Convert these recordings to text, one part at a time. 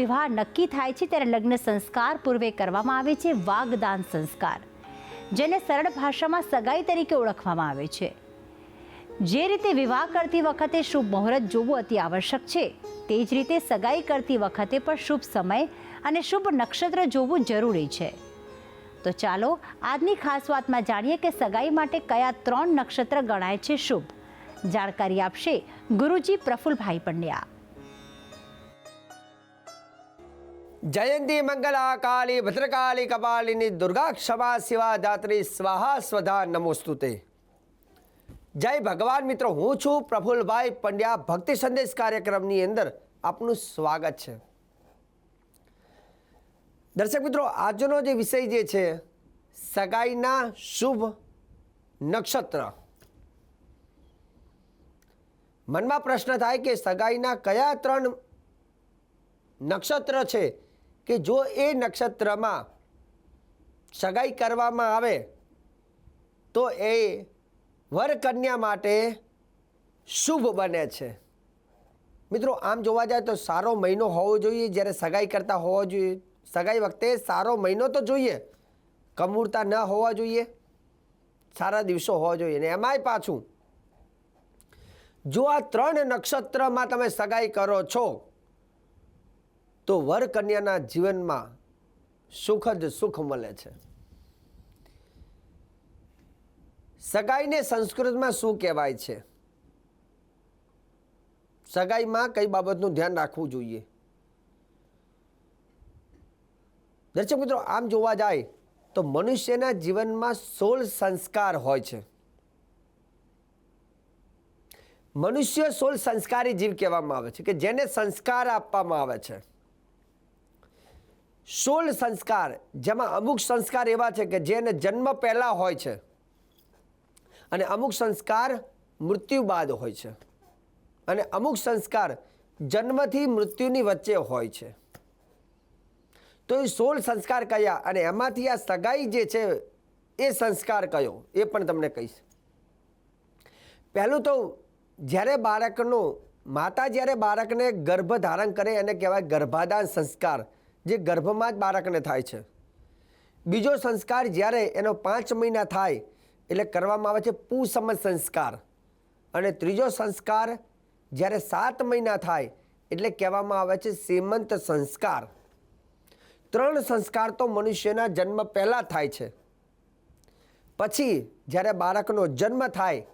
વિવાહ નક્કી થાય છે ત્યારે લગ્ન સંસ્કાર પૂર્વે કરવામાં આવે છે, વાગદાન સંસ્કાર, જેને સરળ ભાષામાં સગાઈ તરીકે ઓળખવામાં આવે છે. જે રીતે વિવાહ કરતી વખતે શુભ મુહૂર્ત જોવું અતિ આવશ્યક છે, તે જ રીતે સગાઈ કરતી વખતે પણ શુભ સમય અને શુભ નક્ષત્ર જોવું જરૂરી છે. તો ચાલો, આજની ખાસ વાતમાં જાણીએ કે સગાઈ માટે કયા ત્રણ નક્ષત્ર ગણાય છે શુભ. જાણકારી આપશે ગુરુજી પ્રફુલભાઈ પંડ્યા. જયંતી મંગલા કાલી ભદ્રકાલી કપાલિની દુર્ગા ક્ષમા શિવા દાત્રી સ્વાહા સ્વધા નમોસ્તુતે જય ભગવાન મિત્રો હું છું પ્રફુલભાઈ પંડ્યા ભક્તિ સંદેશ કાર્યક્રમની અંદર આપનું સ્વાગત છે દર્શક મિત્રો આજનો જે વિષય જે છે સગાઈના શુભ નક્ષત્ર મનમાં પ્રશ્ન થાય કે સગાઈના કયા ત્રણ નક્ષત્ર છે કે જો એ નક્ષત્રમાં સગાઈ કરવામાં આવે, તો એ વર કન્યા માટે શુભ બને છે. મિત્રો, આમ જોવા જાય તો સારો મહિનો હોવો જોઈએ, જ્યારે સગાઈ કરતા હોવો જોઈએ. સગાઈ વખતે સારો મહિનો તો જોઈએ. કમૂરતા ન હોવા જોઈએ. સારા દિવસો હોવા જોઈએ. ને એમાંય પાછું, જો આ ત્રણ નક્ષત્રમાં તમે સગાઈ કરો છો તો વર કન્યાના જીવનમાં સુખ જ સુખ મળે છે. સગાઈને સંસ્કૃતમાં શું કહેવાય છે? સગાઈમાં કઈ બાબતનું ધ્યાન રાખવું જોઈએ? દર્શક મિત્રો, આમ જોવા જાય તો મનુષ્યના જીવનમાં સોળ સંસ્કાર હોય છે. મનુષ્ય સોળ સંસ્કારી જીવ કહેવામાં આવે છે કે જેને સંસ્કાર આપવામાં આવે છે. સોળ સંસ્કાર, જેમાં અમુક સંસ્કાર એવા છે કે જેને જન્મ પહેલાં હોય છે અને અમુક સંસ્કાર મૃત્યુ બાદ હોય છે અને અમુક સંસ્કાર જન્મથી મૃત્યુની વચ્ચે હોય છે. તો એ સોળ સંસ્કાર કયા અને એમાંથી આ સગાઈ જે છે એ સંસ્કાર કયો? એ પણ તમને કહીશ. પહેલું તો જ્યારે બાળકનું, માતા જ્યારે બાળકને ગર્ભ ધારણ કરે, એને કહેવાય ગર્ભાધાન સંસ્કાર. જે ગર્ભમાં જ બાળકને થાય છે. બીજો સંસ્કાર જ્યારે એનો પાંચ મહિના થાય, એટલે કરવામાં આવે છે પુસમત સંસ્કાર. અને ત્રીજો સંસ્કાર જ્યારે સાત મહિના થાય, એટલે કહેવામાં આવે છે સીમંત સંસ્કાર. ત્રણ સંસ્કાર તો મનુષ્યના જન્મ પહેલાં થાય છે. પછી જ્યારે બાળકનો જન્મ થાય,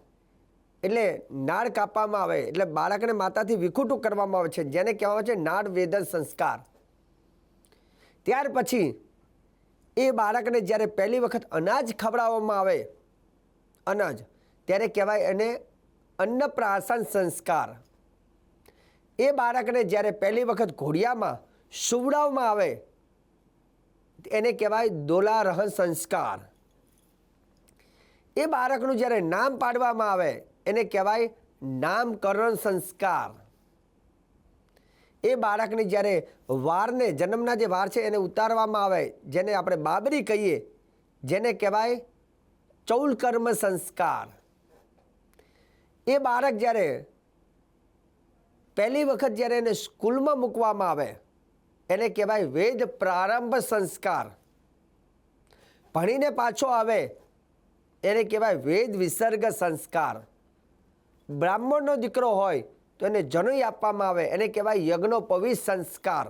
એટલે નાળ કાપવામાં આવે, એટલે બાળકને માતાથી વિખૂટું કરવામાં આવે છે. જેને કહેવામાં આવે છે નાળ વેદન સંસ્કાર. ત્યાર પછી એ બાળકને જ્યારે પહેલી વખત અનાજ ખવડાવવામાં આવે, અનાજ, ત્યારે કહેવાય એને અન્નપ્રાશન સંસ્કાર. એ બાળકને જ્યારે પહેલી વખત ઘોડિયામાં સુવડાવવામાં આવે, એને કહેવાય દોલારહન સંસ્કાર. એ બાળકનું જ્યારે નામ પાડવામાં આવે, એને કહેવાય નામકરણ સંસ્કાર. એ બાળકની જ્યારે વારને જન્મના જે વાર છે એને ઉતારવામાં આવે, જેને આપણે બાબરી કહીએ, જેને કહેવાય ચૌલકર્મ સંસ્કાર. એ બાળક જ્યારે પહેલી વખત જ્યારે એને સ્કૂલમાં મૂકવામાં આવે, એને કહેવાય વેદ પ્રારંભ સંસ્કાર. ભણીને પાછો આવે, એને કહેવાય વેદ વિસર્ગ સંસ્કાર. બ્રાહ્મણનો દીકરો હોય તો એને જનોઈ આપવામાં આવે. એને કહેવાય યજ્ઞોપવિ સંસ્કાર.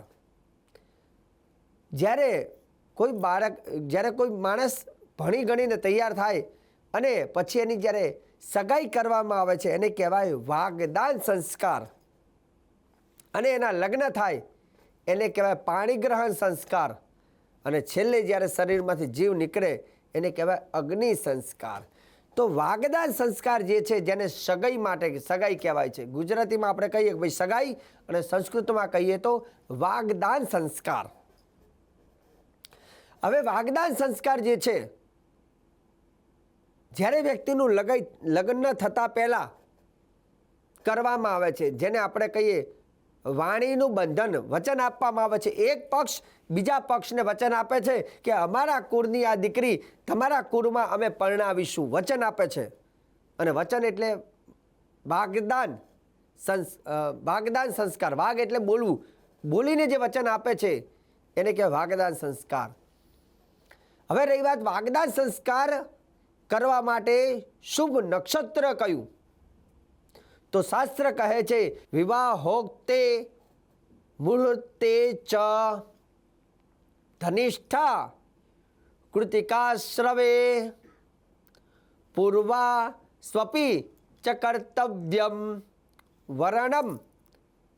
જ્યારે કોઈ બાળક, જ્યારે કોઈ માણસ ભણી ગણીને તૈયાર થાય અને પછી એની જ્યારે સગાઈ કરવામાં આવે છે, એને કહેવાય વાગદાન સંસ્કાર. અને એના લગ્ન થાય, એને કહેવાય પાણીગ્રહણ સંસ્કાર. અને છેલ્લે જ્યારે શરીરમાંથી જીવ નીકળે, એને કહેવાય અગ્નિ સંસ્કાર. તો વાગદાન સંસ્કાર જે છે જેને સગાઈ માટે સગાઈ કહેવાય છે. ગુજરાતીમાં આપણે કહીએ કે ભાઈ સગાઈ અને સંસ્કૃતમાં કહીએ તો વાગદાન સંસ્કાર. હવે વાગદાન સંસ્કાર જે છે, જ્યારે વ્યક્તિનું લગાઈ લગ્ન થતાં પહેલાં કરવામાં આવે છે, જેને આપણે કહીએ વાણીનું બંધન વચન આપવામાં આવે છે. એક પક્ષ બીજા પક્ષને વચન આપે છે કે અમારા કુળની આ દીકરી તમારા કુળમાં અમે પરણાવીશું. વચન આપે છે. અને વચન એટલે વાગદાન સંસ વાગદાન સંસ્કાર. વાગ એટલે બોલવું. બોલીને જે વચન આપે છે એને કહેવાય વાગદાન સંસ્કાર. હવે રહી વાત વાગદાન સંસ્કાર કરવા માટે શુભ નક્ષત્ર કયું? તો શાસ્ત્ર કહે છે વિવાહોક્તે મુહૂર્તે ચ ધનિષ્ઠા, કૃતિકાશ્રવે, પૂર્વા સ્વપી ચ કર્તવ્યમ, વરણમ,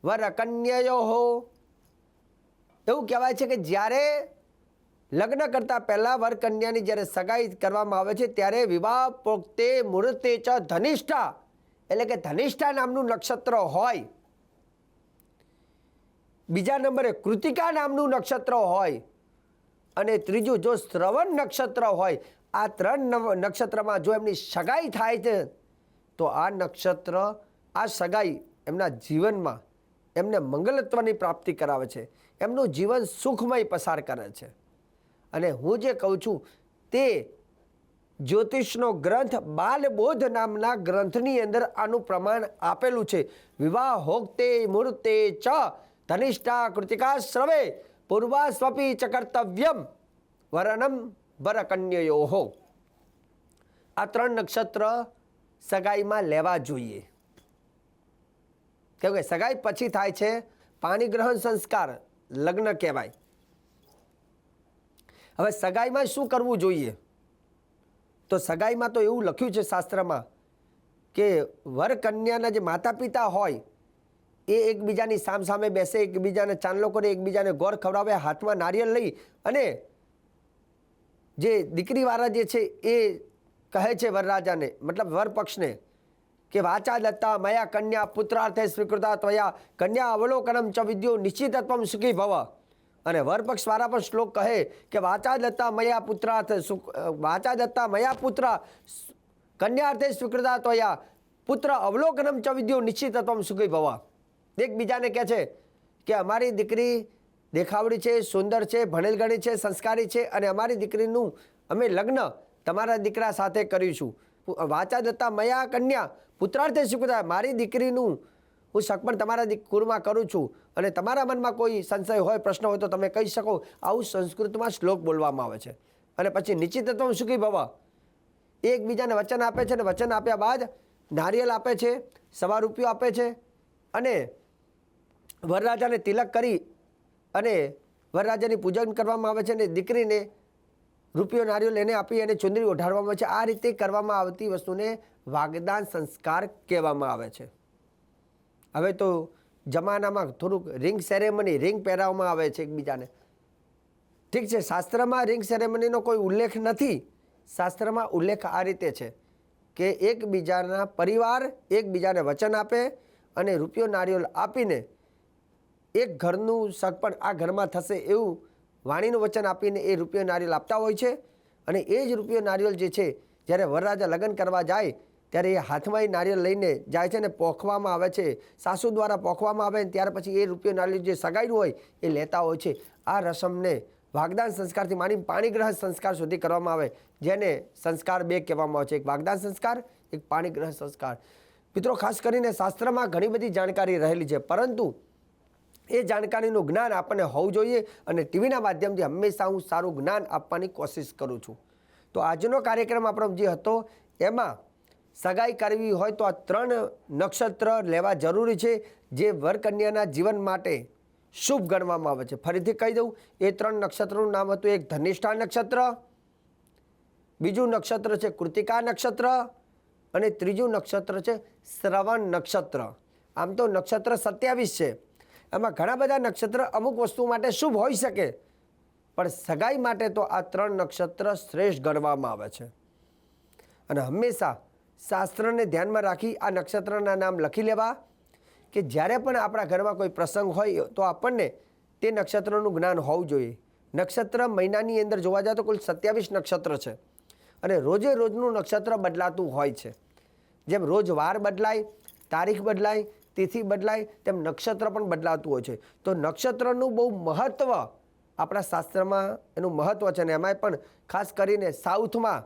વરકન્યયો. એવું કહેવાય છે કે જ્યારે લગ્ન કરતાં પહેલાં વરકન્યાની જ્યારે સગાઈ કરવામાં આવે છે, ત્યારે વિવાહ પોક્તે મુહૂર્તે ચ ધનિષ્ઠા એટલે કે ધનિષ્ઠા નામનું નક્ષત્ર હોય. બીજા નંબરે કૃતિકા નામનું નક્ષત્ર હોય. અને ત્રીજું જો શ્રવણ નક્ષત્ર હોય, આ ત્રણ નક્ષત્રમાં જો એમની સગાઈ થાય છે, તો આ નક્ષત્ર, આ સગાઈ એમના જીવનમાં એમને મંગલત્વની પ્રાપ્તિ કરાવે છે. એમનું જીવન સુખમય પસાર કરે છે. અને હું જે કહું છું તે જ્યોતિષનો ગ્રંથ બાલબોધ નામના ગ્રંથની અંદર આનું પ્રમાણ આપેલું છે. વિવાહ હોક્તે મૂર્તે ચ, ધનિષ્ઠા કૃતિકા શ્રવે પૂર્વાસ્વપી ચ કર્તવ્યમ વરણમ વરકન્યયો આ ત્રણ નક્ષત્ર સગાઈમાં લેવા જોઈએ. કેમ કે સગાઈ પછી થાય છે, પાણી ગ્રહણ સંસ્કાર, લગ્ન કહેવાય. હવે સગાઈમાં શું કરવું જોઈએ? તો સગાઈમાં તો એવું લખ્યું છે શાસ્ત્રમાં કે વર કન્યાના જે માતા પિતા હોય, એ એકબીજાની સામ સામે બેસે, એકબીજાને ચાંદલો કરે, એકબીજાને ગોળ ખવડાવે, હાથમાં નારિયેળ લઈ અને જે દીકરીવાળા જે છે એ કહે છે વરરાજાને, મતલબ વર પક્ષને કે વાચા દત્તા મયા કન્યા પુત્રાર્થે સ્વીકૃતા ત્વયા, કન્યા અવલોકનમ ચ વિદ્યો નિશ્ચિતત્વમ સુખી ભવ. અને વરપક્ષ વાળા પણ શ્લોક કહે કે વાચા દત્તા મયા પુત્રાર્થ વાચા દત્તા મયા પુત્ર કન્યાર્થે સ્વીકૃતા તોયા પુત્ર અવલોકનમ ચ વિદ્યો નિશ્ચિતત્વમ સુખી ભવા. એકબીજાને કહે છે કે અમારી દીકરી દેખાવડી છે, સુંદર છે ભણેલ ગણી છે, સંસ્કારી છે અને અમારી દીકરીનું અમે લગ્ન તમારા દીકરા સાથે કરીશું. વાચા દત્તા મયા કન્યા પુત્રાર્થે સ્વીકૃતા મારી દીકરીનું હું સગપણ તમારા કુળમાં કરું છું અને તમારા મનમાં કોઈ સંશય હોય, પ્રશ્ન હોય તો તમે કહી શકો, આવું સંસ્કૃતમાં શ્લોક બોલવામાં આવે છે. અને પછી નિશ્ચિતત્વ સુખી ભવ. એકબીજાને વચન આપે છે અને વચન આપ્યા બાદ નારિયેલ આપે છે સવા રૂપિયો આપે છે અને વરરાજાને તિલક કરી અને વરરાજાની પૂજન કરવામાં આવે છે અને દીકરીને રૂપિયો નારિયેલ એને આપી અને ચુંદડી ઓઢાડવામાં આવે છે. આ રીતે કરવામાં આવતી વસ્તુને વાગદાન સંસ્કાર કહેવામાં આવે છે. હવે તો જમાનામાં થોડુંક રિંગ સેરેમની, રિંગ પહેરાવવામાં આવે છે એકબીજાને. ઠીક છે, શાસ્ત્રમાં રિંગ સેરેમનીનો કોઈ ઉલ્લેખ નથી. શાસ્ત્રમાં ઉલ્લેખ આ રીતે છે કે એકબીજાના પરિવાર એકબીજાને વચન આપે અને રૂપિયો નારિયેળ આપીને એક ઘરનું સગપણ આ ઘરમાં થશે એવું વાણીનું વચન આપીને એ રૂપિયો નારિયેળ આપતા હોય છે. અને એ જ રૂપિયો નારિયેલ જે છે, જ્યારે વરરાજા લગ્ન કરવા જાય ત્યારે એ હાથમાં એ નારિયેળ લઈને જાય છે ને પોખવામાં આવે છે. સાસુ દ્વારા પોખવામાં આવે ને ત્યાર પછી એ રૂપિયો નારિયેળ જે સગાઈનું હોય એ લેતા હોય છે. આ રસમને વાગદાન સંસ્કારથી માંડી પાણીગ્રહ સંસ્કાર સુધી કરવામાં આવે. જેને સંસ્કાર બે કહેવામાં આવે છે. એક વાગદાન સંસ્કાર, એક પાણીગ્રહ સંસ્કાર. મિત્રો, ખાસ કરીને શાસ્ત્રમાં ઘણી બધી જાણકારી રહેલી છે. પરંતુ એ જાણકારીનું જ્ઞાન આપણને હોવું જોઈએ અને ટીવીના માધ્યમથી હંમેશા હું સારું જ્ઞાન આપવાની કોશિશ કરું છું. તો આજનો કાર્યક્રમ આપણો જે હતો, એમાં સગાઈ કરવી હોય તો આ ત્રણ નક્ષત્ર લેવા જરૂરી છે, જે વરકન્યાના જીવન માટે શુભ ગણવામાં આવે છે. ફરીથી કહી દઉં, એ ત્રણ નક્ષત્રનું નામ હતું એક ધનિષ્ઠા નક્ષત્ર, બીજું નક્ષત્ર છે કૃતિકા નક્ષત્ર, અને ત્રીજું નક્ષત્ર છે શ્રવણ નક્ષત્ર. આમ તો નક્ષત્ર સત્યાવીસ છે. એમાં ઘણા બધા નક્ષત્ર અમુક વસ્તુ માટે શુભ હોઈ શકે, પણ સગાઈ માટે તો આ ત્રણ નક્ષત્ર શ્રેષ્ઠ ગણવામાં આવે છે. અને હંમેશા શાસ્ત્રને ધ્યાનમાં રાખી આ નક્ષત્રના નામ લખી લેવા કે જ્યારે પણ આપણા ઘરમાં કોઈ પ્રસંગ હોય તો આપણને તે નક્ષત્રનું જ્ઞાન હોવું જોઈએ. નક્ષત્ર મહિનાની અંદર જોવા જાય તો કુલ સત્યાવીસ નક્ષત્ર છે અને રોજે રોજનું નક્ષત્ર બદલાતું હોય છે. જેમ રોજ વાર બદલાય, તારીખ બદલાય, તિથિ બદલાય, તેમ નક્ષત્ર પણ બદલાતું હોય છે. તો નક્ષત્રનું બહુ મહત્ત્વ આપણા શાસ્ત્રમાં એનું મહત્ત્વ છે અને એમાંય પણ ખાસ કરીને સાઉથમાં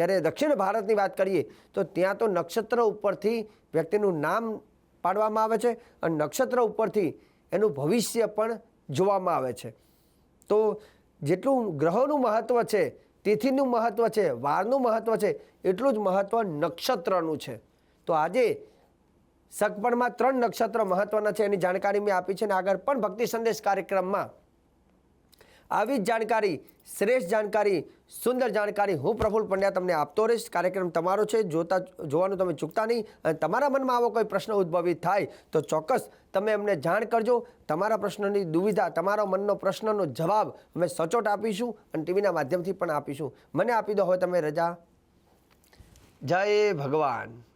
જ્યારે દક્ષિણ ભારતની વાત કરીએ, તો ત્યાં તો નક્ષત્ર ઉપરથી વ્યક્તિનું નામ પાડવામાં આવે છે અને નક્ષત્ર ઉપરથી એનું ભવિષ્ય પણ જોવામાં આવે છે. તો જેટલું ગ્રહોનું મહત્ત્વ છે, તિથિનું મહત્ત્વ છે, વારનું મહત્ત્વ છે, એટલું જ મહત્ત્વ નક્ષત્રનું છે. તો આજે સગપણમાં ત્રણ નક્ષત્ર મહત્ત્વના છે, એની જાણકારી મેં આપી છે અને આગળ પણ ભક્તિ સંદેશ કાર્યક્રમમાં. આવી જ જાણકારી, શ્રેષ્ઠ જાણકારી સુંદર જાણકારી હું પ્રફુલ પંડ્યા તમને આપતો રહીશ. કાર્યક્રમ તમારો છે, જોતા જોવાનું તમે ચૂકતા નહીં. અને તમારા મનમાં આવો કોઈ પ્રશ્ન ઉદ્ભવિત થાય તો ચોક્કસ તમે અમને જાણ કરજો. તમારા પ્રશ્નની દુવિધા, તમારા મનનો પ્રશ્નનો જવાબ અમે સચોટ આપીશું અને ટીવીના માધ્યમથી પણ આપીશું. મને આપી દો હવે તમે રજા. જય ભગવાન.